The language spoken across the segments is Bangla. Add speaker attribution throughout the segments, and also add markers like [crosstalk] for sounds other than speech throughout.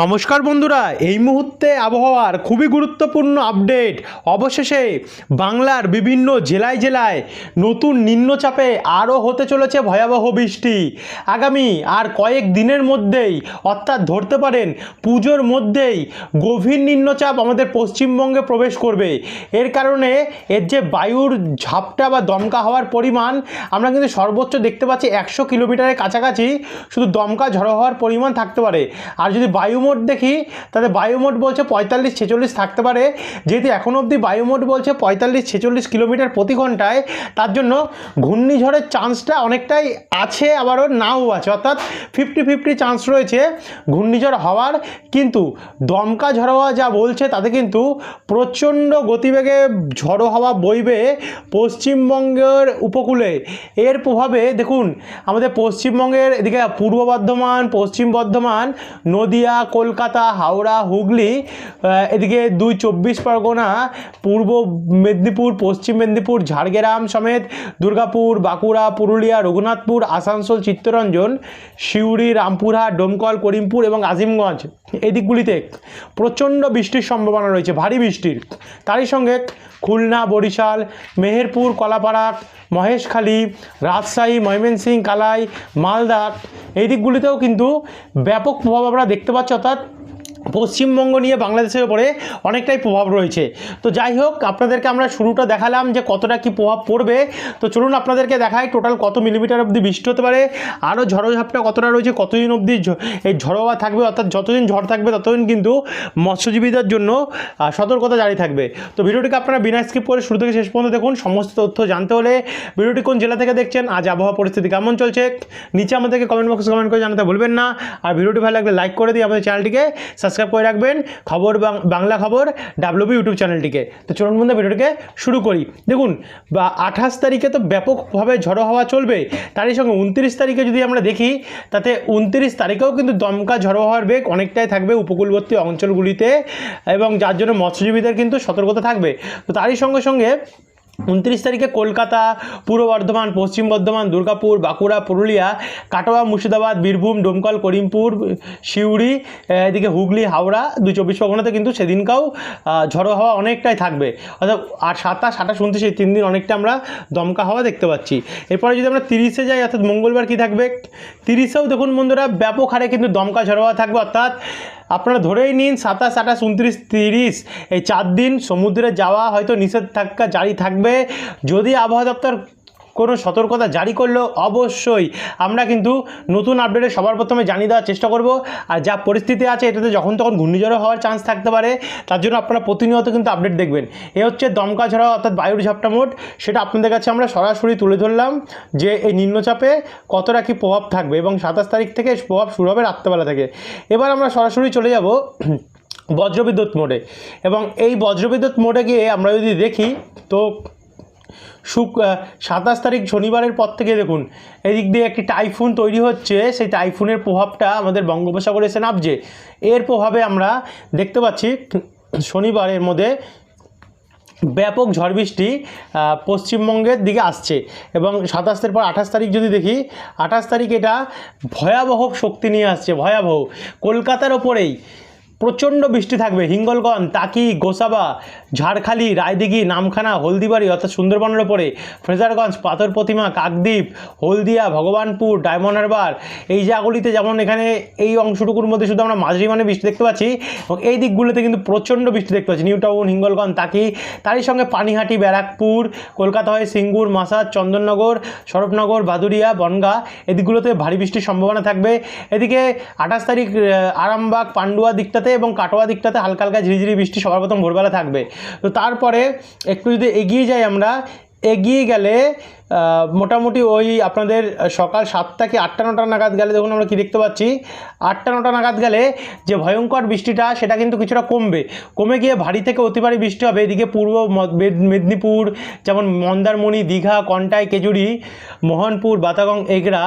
Speaker 1: নমস্কার বন্ধুরা, এই মুহূর্তে আবহাওয়ার খুবই গুরুত্বপূর্ণ আপডেট। অবশেষে বাংলার বিভিন্ন জেলায় জেলায় নতুন নিম্নচাপে আরও হতে চলেছে ভয়াবহ বৃষ্টি। আগামী আর কয়েক দিনের মধ্যেই, অর্থাৎ ধরতে পারেন পুজোর মধ্যেই, গভীর নিম্নচাপ আমাদের পশ্চিমবঙ্গে প্রবেশ করবে। এর কারণে এর যে বায়ুর ঝাপটা বা দমকা হওয়ার পরিমাণ, আমরা কিন্তু সর্বোচ্চ দেখতে পাচ্ছি একশো কিলোমিটারের কাছাকাছি। শুধু দমকা ঝড়ো হওয়ার পরিমাণ থাকতে পারে। আর যদি বায়ুমোট দেখি তাহলে বায়ুমোট বলছে পঁয়তাল্লিশ ছেচল্লিশ থাকতে পারে। যেহেতু এখন অবধি বায়ুমোট বলছে পঁয়তাল্লিশ ছেচল্লিশ কিলোমিটার প্রতি ঘন্টায়, তার জন্য ঘূর্ণিঝড়ের চান্সটা অনেকটাই আছে, আবারও নাও আছে। অর্থাৎ ফিফটি ফিফটি চান্স রয়েছে ঘূর্ণিঝড় হওয়ার। কিন্তু দমকা ঝড়ো হওয়া যা বলছে, তাতে কিন্তু প্রচণ্ড গতিবেগে ঝড়ো হাওয়া বইবে পশ্চিমবঙ্গের উপকূলে। এর প্রভাবে দেখুন, আমাদের পশ্চিমবঙ্গের এদিকে পূর্ব বর্ধমান, পশ্চিম বর্ধমান, নদিয়া কলকাতা, হাওড়া, হুগলি এদিকে দুই চব্বিশ পরগনা, পূর্ব মেদিনীপুর, পশ্চিম মেদিনীপুর, ঝাড়গ্রাম সমেত দুর্গাপুর, বাঁকুড়া, পুরুলিয়া, রঘুনাথপুর, আসানসোল, চিত্তরঞ্জন, সিউড়ি, রামপুরহাট, ডোমকল, করিমপুর এবং আজিমগঞ্জ এই দিকগুলিতে প্রচণ্ড বৃষ্টির সম্ভাবনা রয়েছে, ভারী বৃষ্টির। তারই সঙ্গে খুলনা, বরিশাল, মেহেরপুর, কলাপাড়া, মহেশখালী, রাজশাহী, ময়মনসিংহ, কালাই, মালদা এই দিকগুলিতেও কিন্তু ব্যাপক প্রভাব আমরা দেখতে পাচ্ছি। অর্থাৎ পশ্চিমবঙ্গ নিয়ে বাংলাদেশের উপরে অনেকটাই প্রভাব রয়েছে। তো যাই হোক, আপনাদেরকে আমরা শুরুটা দেখালাম যে কতটা কি প্রভাব পড়বে। তো চলুন আপনাদেরকে দেখাই টোটাল কত মিলিমিটার অবধি বৃষ্টি হতে পারে, আরও ঝড়োঝাপটা কতটা রয়েছে, কতদিন অবধি এই ঝড়ো হওয়া থাকবে, অর্থাৎ যতদিন ঝড় থাকবে, ততদিন কিন্তু মৎস্যজীবীদের জন্য সতর্কতা জারি থাকবে। তো ভিডিওটিকে আপনারা বিনা স্কিপ করে শুরু থেকে শেষ পর্যন্ত দেখুন, সমস্ত তথ্য জানতে হলে ভিডিওটি কোন জেলা থেকে দেখছেন, আজ আবহাওয়া পরিস্থিতি কেমন চলছে, নিচে আমাদেরকে কমেন্ট বক্সে কমেন্ট করে জানাতে ভুলবেন না। আর ভিডিওটি ভালো লাগলে লাইক করে দিয়ে আমাদের চ্যানেলটিকে সাবস্ক্রাইব করে রাখবেন। খবর বাংলা খবর ডাব্লিউবি ইউটিউব চ্যানেলটিকে তো চলুন বন্ধু ভিডিওটিকে শুরু করি। দেখুন, বা আঠাশ তারিখে তো ব্যাপকভাবে ঝড়ো হওয়া চলবে। তারই সঙ্গে উনত্রিশ তারিখে যদি আমরা দেখি, তাতে উনত্রিশ তারিখেও কিন্তু দমকা ঝড়ো হওয়ার বেগ অনেকটাই থাকবে উপকূলবর্তী অঞ্চলগুলিতে এবং যার জন্য মৎস্যজীবীদের কিন্তু সতর্কতা থাকবে। তো তারই সঙ্গে সঙ্গে উনত্রিশ তারিখে কলকাতা পূর্ব বর্ধমান পশ্চিম বর্ধমান দুর্গাপুর বাঁকুড়া পুরুলিয়া কাটোয়া মুর্শিদাবাদ বীরভূম ডোমকল করিমপুর আহ, এদিকে হুগলি হাওড়া দুই চব্বিশ পরগনাতে কিন্তু সেদিনকাও ঝড়ো হাওয়া অনেকটাই থাকবে। অর্থাৎ আর সাতাশ আঠাশ উনত্রিশ এই তিন দিন অনেকটা আমরা দমকা হাওয়া দেখতে পাচ্ছি। এরপরে যদি আমরা তিরিশে যাই অর্থাৎ মঙ্গলবার কি থাকবে? তিরিশেও দেখুন বন্ধুরা ব্যাপক হারে কিন্তু দমকা ঝড়ো হাওয়া থাকবে অর্থাৎ আপনারা ধরেই নিন সাতাশ, আঠাশ, উনত্রিশ, তিরিশ, এই চার দিন সমুদ্রে যাওয়া হয়তো নিষেধাজ্ঞা জারি থাকবে। যদি আবহাওয়া দপ্তর কোনো সতর্কতা জারি করলেও অবশ্যই আমরা কিন্তু নতুন আপডেটে সবার প্রথমে জানিয়ে দেওয়ার চেষ্টা করব। আর যা পরিস্থিতি আছে এটাতে যখন তখন ঘূর্ণিঝড় হওয়ার চান্স থাকতে পারে, তার জন্য আপনারা প্রতিনিয়ত কিন্তু আপডেট দেখবেন। এ হচ্ছে দমকা ঝড়া অর্থাৎ বায়ুর ঝাপটা মোট, সেটা আপনাদের কাছে আমরা সরাসরি তুলে ধরলাম যে এই নিম্নচাপে কতটা কি প্রভাব থাকবে এবং সাতাশ তারিখ থেকে প্রভাব শুরু হবে রাত্রেবেলা থেকে। এবার আমরা সরাসরি চলে যাব বজ্রবিদ্যুৎ মোডে। এবং এই বজ্রবিদ্যুৎ মোডে গিয়ে আমরা যদি দেখি, তো শুক সাতাশ তারিখ শনিবারের পর থেকে দেখুন, এদিক দিয়ে একটি টাইফুন তৈরি হচ্ছে, সেই টাইফুনের প্রভাবটা আমাদের বঙ্গোপসাগরে এসে নামছে। এর প্রভাবে আমরা দেখতে পাচ্ছি, শনিবারের মধ্যে ব্যাপক ঝড় বৃষ্টি পশ্চিমবঙ্গের দিকে আসছে এবং সাতাশের পর আঠাশ তারিখ যদি দেখি, আঠাশ তারিখ এটা ভয়াবহ শক্তি নিয়ে আসছে, ভয়াবহ। কলকাতার ওপরেই প্রচণ্ড বৃষ্টি থাকবে। হিঙ্গলগঞ্জ তাকি গোসাবা, ঝাড়খালি, রায়দিঘি, নামখানা, হলদিবাড়ি অর্থাৎ সুন্দরবনের ওপরে, ফ্রেজারগঞ্জ পাথর প্রতিমা কাকদ্বীপ, হলদিয়া, ভগবানপুর, ডায়মন্ড হারবার, এই জায়গাগুলিতে যেমন এখানে এই অংশটুকুর মধ্যে শুধু আমরা মাঝারি মানে বৃষ্টি দেখতে পাচ্ছি এবং এই দিকগুলোতে কিন্তু প্রচণ্ড বৃষ্টি দেখতে পাচ্ছি। নিউ টাউন হিঙ্গলগঞ্জ তাকি তারই সঙ্গে পানিহাটি, ব্যারাকপুর, কলকাতা হয়ে সিঙ্গুর মাসাদ চন্দননগর, সরবনগর বাদুরিয়া বনগা, এদিকগুলোতে ভারী বৃষ্টির সম্ভাবনা থাকবে। এদিকে আঠাশ তারিখ, আরামবাগ, পান্ডুয়া দিকটাতে এবং কাটোয়া দিকটাতে হালকা হালকা ঝিরিঝিরি বৃষ্টি সবার প্রথম ভোরবেলা থাকবে। তো তারপরে একটু যদি এগিয়ে যাই আমরা, এগিয়ে গেলে মোটামুটি ওই আপনাদের সকাল সাতটা কি আটটা নটা নাগাদ গেলে দেখুন আমরা কি দেখতে পাচ্ছি, আটটা নটা নাগাদ গেলে যে ভয়ঙ্কর বৃষ্টিটা সেটা কিন্তু কিছুটা কমবে। কমে গিয়ে ভারী থেকে অতি ভারী বৃষ্টি হবে। এদিকে পূর্ব মেদিনীপুর, যেমন মন্দারমণি, দীঘা, কন্টাই, কেজুরি, মোহনপুর, বাতাগং, এগরা,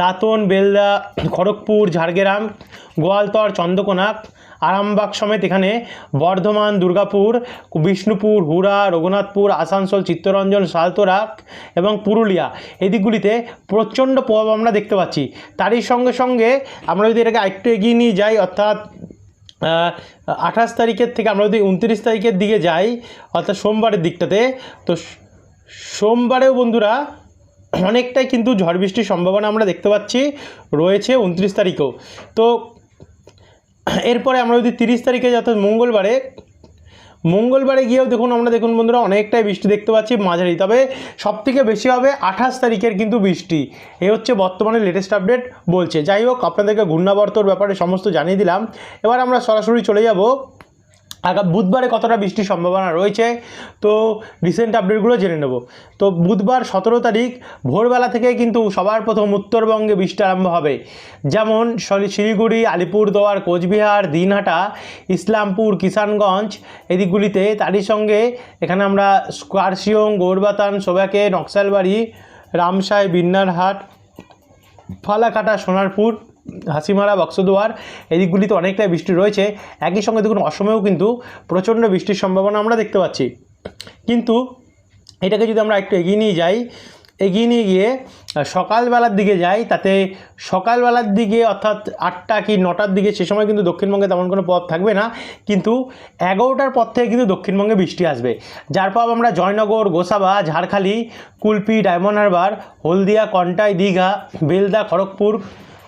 Speaker 1: দাঁতন, বেলদা, খড়গপুর, ঝাড়গ্রাম, গোয়ালতর, চন্দ্রকোনা আরামবাগ সমেত এখানে বর্ধমান, দুর্গাপুর, বিষ্ণুপুর, হুড়া, রঘুনাথপুর, আসানসোল, চিত্তরঞ্জন, সালতোরা এবং পুরুলিয়া এই দিকগুলিতে প্রচণ্ড প্রভাব আমরা দেখতে পাচ্ছি। তারই সঙ্গে সঙ্গে আমরা যদি এটাকে আরেকটু এগিয়ে নিয়ে যাই, অর্থাৎ আঠাশ তারিখের থেকে আমরা যদি উনত্রিশ তারিখের দিকে যাই, অর্থাৎ সোমবারের দিকটাতে, তো সোমবারেও বন্ধুরা অনেকটাই কিন্তু ঝড় বৃষ্টির সম্ভাবনা আমরা দেখতে পাচ্ছি, রয়েছে উনত্রিশ তারিখেও। তো [clears throat] এরপরে আমরা যদি তিরিশ তারিখে যাতে মঙ্গলবারে মঙ্গলবারে গিয়েও দেখুন, আমরা দেখুন বন্ধুরা, অনেকটাই বৃষ্টি দেখতে পাচ্ছি মাঝারি। তবে সব থেকে বেশি হবে আঠাশ তারিখের কিন্তু বৃষ্টি। এ হচ্ছে বর্তমানে লেটেস্ট আপডেট বলছে। যাই হোক, আপনাদেরকে ঘূর্ণাবর্তর ব্যাপারে সমস্ত জানিয়ে দিলাম। এবার আমরা সরাসরি চলে যাব আগাম বুধবারে কতটা বৃষ্টির সম্ভাবনা রয়েছে? তো রিসেন্ট আপডেটগুলো জেনে নেব। তো বুধবার সতেরো তারিখ, ভোরবেলা থেকে কিন্তু সবার প্রথম উত্তরবঙ্গে বৃষ্টি আরম্ভ হবে। যেমন শিলিগুড়ি, আলিপুরদুয়ার, কোচবিহার, দিনহাটা, ইসলামপুর, কিষানগঞ্জ এদিকগুলিতে। তারই সঙ্গে এখানে আমরা স্কোয়ারশিয়ং গৌরবাতান, সোবাকে, নকশালবাড়ি, রামসাই, বিন্নারহাট, ফালাকাটা, সোনারপুর হাসিমারা, বক্সদুয়ার এদিকগুলিতে অনেকটাই বৃষ্টি রয়েছে। একই সঙ্গে দেখুন, অসমেও কিন্তু প্রচণ্ড বৃষ্টির সম্ভাবনা আমরা দেখতে পাচ্ছি। কিন্তু এটাকে যদি আমরা একটু এগিয়ে নিয়ে যাই, এগিয়ে নিয়ে গিয়ে সকালবেলার দিকে যাই, তাতে সকালবেলার দিকে অর্থাৎ আটটা কি নটার দিকে সে সময় কিন্তু দক্ষিণবঙ্গে তেমন কোনো প্রভাব থাকবে না। কিন্তু এগারোটার পর থেকে কিন্তু দক্ষিণবঙ্গে বৃষ্টি আসবে। যার প্রভাব আমরা জয়নগর, গোসাবা, ঝাড়খালি, কুলপি, ডায়মন্ড হারবার, হলদিয়া, কন্টাই, দীঘা, বেলদা, খড়গপুর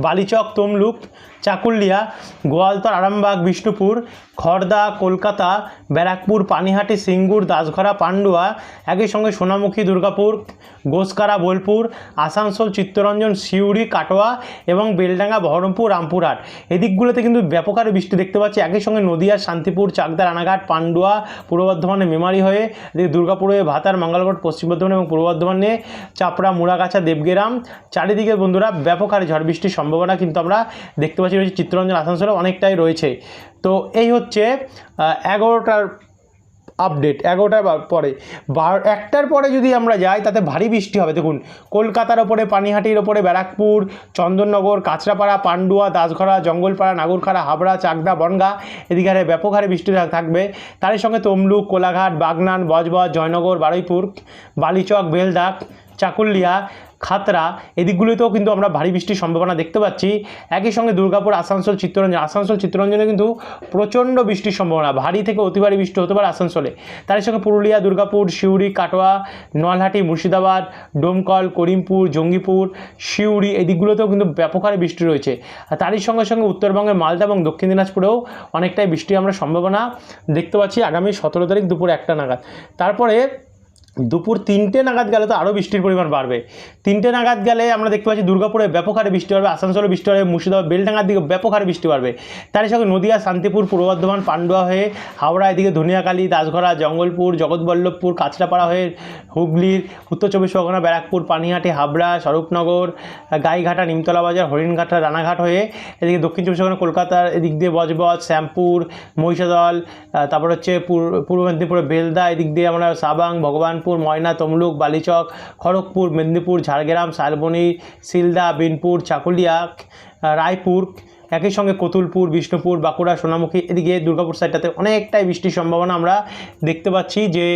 Speaker 1: বালিচক, তমলুক, চাকুলিয়া, গোয়ালতর, আরামবাগ, বিষ্ণুপুর খড়দা কলকাতা, ব্যারাকপুর, পানিহাটি, সিঙ্গুর, দাসঘরা, পান্ডুয়া, একই সঙ্গে সোনামুখী, দুর্গাপুর গোসকারা, বোলপুর, আসানসোল, চিত্তরঞ্জন, সিউড়ি, কাটোয়া এবং বেলডাঙ্গা, বহরমপুর, রামপুরহাট। এদিকগুলোতে কিন্তু ব্যাপক হারে বৃষ্টি দেখতে পাচ্ছি। একই সঙ্গে নদিয়া, শান্তিপুর, চাকদা, রানাঘাট, পান্ডুয়া, পূর্ব বর্ধমানে মেমারি হয়ে, এদিকে দুর্গাপুর হয়ে ভাতার, মঙ্গলকোট, পশ্চিম বর্ধমান এবং পূর্ব বর্ধমানে চাপড়া, মুড়াগাছা, দেবগেরাম। চারিদিকে বন্ধুরা ব্যাপক হারে ঝড় বৃষ্টির সম্ভাবনা কিন্তু আমরা দেখতে পাচ্ছি। রয়েছে চিত্তরঞ্জন, আসানসোলে অনেকটাই রয়েছে। তো এই হচ্ছে এগারোটার আপডেট, এগারোটার পরে। বার, একটার পরে যদি আমরা যাই, তাতে ভারী বৃষ্টি হবে। দেখুন, কলকাতার ওপরে, পানিহাটির ওপরে, ব্যারাকপুর, চন্দননগর, কাঁচরাপাড়া, পান্ডুয়া, দাসঘরা, জঙ্গলপাড়া, নাগরখাড়া, হাবড়া, চাকদা, বনগা এদিকে হারে ব্যাপক হারে বৃষ্টি থাকবে। তারই সঙ্গে তমলুক, কোলাঘাট, বাগনান, বজবজ, জয়নগর, বারুইপুর, বালিচক বেলদাক চাকুলিয়া, খাতরা, এদিকগুলিতেও কিন্তু আমরা ভারী বৃষ্টির সম্ভাবনা দেখতে পাচ্ছি। একই সঙ্গে দুর্গাপুর, আসানসোল, চিত্তরঞ্জন, আসানসোল, চিত্তরঞ্জনে কিন্তু প্রচণ্ড বৃষ্টির সম্ভাবনা, ভারী থেকে অতি ভারী বৃষ্টি হতে পারে আসানসোলে। তার সঙ্গে পুরুলিয়া, দুর্গাপুর, সিউড়ি, কাটোয়া, নলহাটি, মুর্শিদাবাদ, ডোমকল, করিমপুর, জঙ্গিপুর, সিউড়ি এদিকগুলোতেও কিন্তু ব্যাপক হারে বৃষ্টি রয়েছে। আর তারই সঙ্গে সঙ্গে উত্তরবঙ্গের মালদা এবং দক্ষিণ দিনাজপুরেও অনেকটাই বৃষ্টি আমরা সম্ভাবনা দেখতে পাচ্ছি আগামী সতেরো তারিখ দুপুর একটা নাগাদ। তারপরে দুপুর তিনটে নাগাদ গেলে তো আরও বৃষ্টির পরিমাণ বাড়বে। তিনটে নাগাদ গেলে আমরা দেখতে পাচ্ছি দুর্গাপুরে ব্যাপক হারে বৃষ্টি বাড়বে, আসানসোলে বৃষ্টি বাড়বে, মুর্শিদাবাদ, বেলডাঙ্গার দিকে ব্যাপক হারে বৃষ্টি বাড়বে। তারই সঙ্গে নদিয়া, শান্তিপুর, পূর্ব বর্ধমান, পান্ডুয়া হয়ে হাওড়া এদিকে ধনিয়াকালী দাসঘরা, জঙ্গলপুর, জগৎবল্লভপুর, কাঁচরাপাড়া হয়ে হুগলির উত্তর চব্বিশ পরগনা, ব্যারাকপুর, পানিহাটি, হাবড়া, স্বরূপনগর, গাইঘাটা, নিমতলা বাজার, হরিণঘাটা, রানাঘাট হয়ে এদিকে দক্ষিণ চব্বিশ পরগনা, কলকাতার এদিক দিয়ে বজবজ, শ্যামপুর, মহিষাদল তারপর হচ্ছে পূর্ব মেদিনীপুরে, বেলদা, এদিক দিয়ে আমরা সাবাং ভগবানপুর ময়না তমলুক বালিচক খড়গপুর মেদিনীপুর ঝাড়গ্রাম শালবনী শিলদা বিনপুর চাকুলিয়া রায়পুর একই সঙ্গে কতুলপুর, বিষ্ণুপুর, বাঁকুড়া, সোনামুখী এদিকে দুর্গাপুর সাইডটাতে অনেকটাই বৃষ্টির সম্ভাবনা আমরা দেখতে পাচ্ছি যে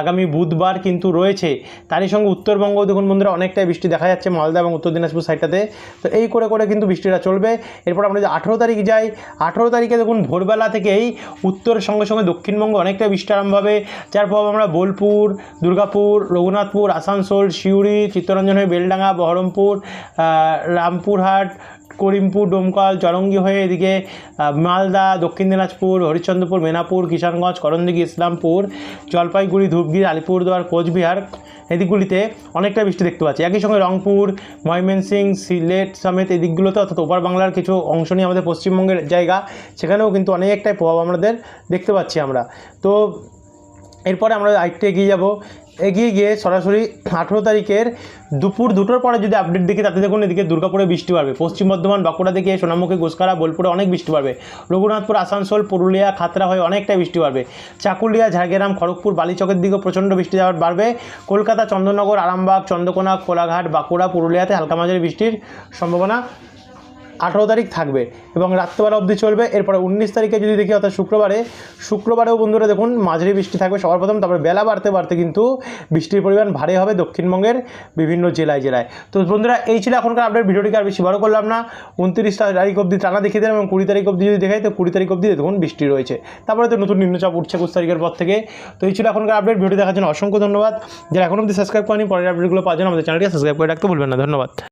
Speaker 1: আগামী বুধবার কিন্তু রয়েছে। তারই সঙ্গে উত্তরবঙ্গ, দেখুন বন্ধুরা, অনেকটাই বৃষ্টি দেখা যাচ্ছে মালদা এবং উত্তর দিনাজপুর সাইডটাতে তো এই করে করে কিন্তু বৃষ্টিটা চলবে। এরপর আমরা যদি আঠেরো তারিখ যাই, আঠেরো তারিখে দেখুন ভোরবেলা থেকেই উত্তরের সঙ্গে সঙ্গে দক্ষিণবঙ্গে অনেকটা বৃষ্টি আরম্ভ হবে। যার প্রভাব আমরা বোলপুর, দুর্গাপুর, রঘুনাথপুর, আসানসোল, সিউড়ি, চিত্তরঞ্জন হয়ে বেলডাঙ্গা, বহরমপুর রামপুরহাট, করিমপুর, ডোমকাল ডোমকল চরঙ্গি হয়ে এদিকে মালদা, দক্ষিণ দিনাজপুর, হরিশ্চন্দ্রপুর, মেনাপুর, কিষানগঞ্জ, করণদিঘি, ইসলামপুর, জলপাইগুড়ি, ধূপগিরি, আলিপুরদুয়ার, কোচবিহার এদিকগুলিতে অনেকটা বৃষ্টি দেখতে পাচ্ছি। একই সঙ্গে রংপুর ময়মনসিং সিলেট সমেত এই দিকগুলোতে অর্থাৎ ওপার বাংলার কিছু অংশ নিয়ে আমাদের পশ্চিমবঙ্গের জায়গা, সেখানেও কিন্তু অনেকটাই প্রভাব আমাদের দেখতে পাচ্ছি আমরা। তো এরপরে আমরা আরেকটু এগিয়ে যাব। এগিয়ে গিয়ে সরাসরি আঠেরো তারিখের দুপুর দুটোর পরে যদি আপডেট দেখি, তাতে দেখুন এদিকে দুর্গাপুরে বৃষ্টি বাড়বে। পশ্চিম বর্ধমান, বাঁকুড়া থেকে সোনামুখী গোসকারা বোলপুরে অনেক বৃষ্টি বাড়বে। রঘুনাথপুর, আসানসোল, পুরুলিয়া, খাতরা হয়ে অনেকটাই বৃষ্টি বাড়বে। চাকুলিয়া, ঝাড়গ্রাম, খড়গপুর, বালিচকের দিকেও প্রচণ্ড বৃষ্টি যাওয়ার বাড়বে। কলকাতা, চন্দননগর, আরামবাগ, চন্দ্রকোনা, কোলাঘাট, বাঁকুড়া, পুরুলিয়াতে হালকা মাঝারি বৃষ্টির সম্ভাবনা আঠেরো তারিখ থাকবে এবং রাত্রেবেলা অবধি চলবে। এরপরে উনিশ তারিখে যদি দেখি, অর্থাৎ শুক্রবারে, শুক্রবারেও বন্ধুরা দেখুন, মাঝারি বৃষ্টি থাকবে সবার প্রথম। তারপরে বেলা বাড়তে বাড়তে কিন্তু বৃষ্টির পরিমাণ ভারী হবে দক্ষিণবঙ্গের বিভিন্ন জেলায় জেলায়। তো বন্ধুরা, এই ছিল এখনকার আপডেট ভিডিওটিকে আর বেশি বড় করলাম না। উনত্রিশ তারিখ অবধি টানা দেখিয়ে দিলাম এবং কুড়ি তারিখ অবধি যদি দেখাই, তো কুড়ি তারিখ অবধি দেখুন বৃষ্টি রয়েছে। তারপরে তো নতুন নিম্নচাপ উঠছে একুশ তারিখের পর থেকে। তো এই ছিল এখনকার আপডেট ভিডিও দেখার জন্য অসংখ্য ধন্যবাদ। যারা এখন অবধি সাবস্ক্রাইব করেনি, পরের আপডেটগুলো পাওয়ার জন্য আমাদের চ্যানেলটি সাবস্ক্রাইব করে রাখতে ভুলবেন না। ধন্যবাদ।